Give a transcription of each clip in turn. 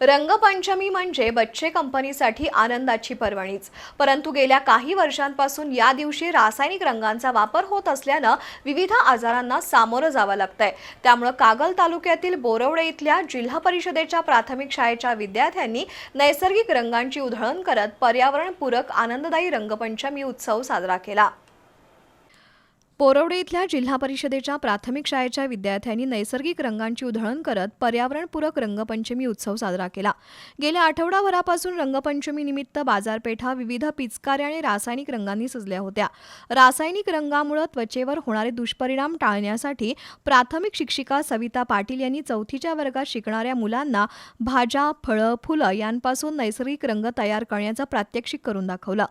रंगपंचमी म्हणजे बच्चे कंपनीसाठी आनंदाची पर्वणीच. परंतु गेल्या काही वर्षांपासून या दिवशी रासायनिक रंगांचा वापर होत असल्यानं विविध आजारांना सामोरं जावं लागतंय. त्यामुळं कागल तालुक्यातील बोरवडे इथल्या जिल्हा परिषदेच्या प्राथमिक शाळेच्या विद्यार्थ्यांनी नैसर्गिक रंगांची उधळण करत पर्यावरणपूरक आनंददायी रंगपंचमी उत्सव साजरा केला. पोरवडे इथल्या जिल्हा परिषदेच्या प्राथमिक शाळेच्या विद्यार्थ्यांनी नैसर्गिक रंगांची उधळण करत पर्यावरणपूरक रंगपंचमी उत्सव साजरा केला. गेल्या आठवडाभरापासून रंगपंचमीनिमित्त बाजारपेठा विविध पिचकाऱ्या आणि रासायनिक रंगांनी सजल्या होत्या. रासायनिक रंगामुळे त्वचेवर होणारे दुष्परिणाम टाळण्यासाठी प्राथमिक शिक्षिका सविता पाटील यांनी चौथीच्या वर्गात शिकणाऱ्या मुलांना भाज्या फळं फुलं यांपासून नैसर्गिक रंग तयार करण्याचं प्रात्यक्षिक करून दाखवलं.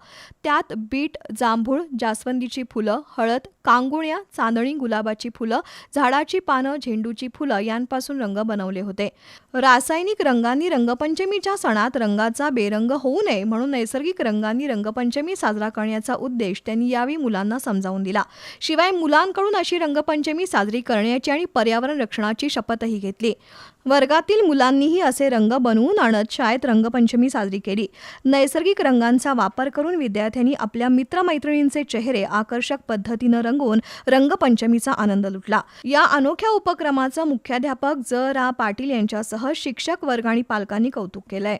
त्यात बीट जांभूळ जास्वंदीची फुलं हळद कांगुळ्या चांदणी गुलाबाची फुलं झाडाची पानं झेंडूची फुलं यांपासून रंग बनवले होते. रासायनिक रंगांनी रंगपंचमीच्या सणात रंगाचा बेरंग होऊ नये म्हणून नैसर्गिक रंगांनी रंगपंचमी साजरा करण्याचा उद्देश त्यांनी यावेळी मुलांना समजावून दिला. शिवाय मुलांकडून अशी रंगपंचमी साजरी करण्याची आणि पर्यावरण रक्षणाची शपथही घेतली. वर्गातील मुलांनीही असे रंग बनवून आणत शाळेत रंगपंचमी साजरी केली. नैसर्गिक रंगांचा वापर करून विद्यार्थ्यांनी आपल्या मित्रमैत्रिणींचे चेहरे आकर्षक पद्धतीनं रंगवून रंगपंचमीचा आनंद लुटला. या अनोख्या उपक्रमाचं मुख्याध्यापक ज. रा. पाटील यांच्यासह शिक्षक वर्ग आणि पालकांनी कौतुक केलंय.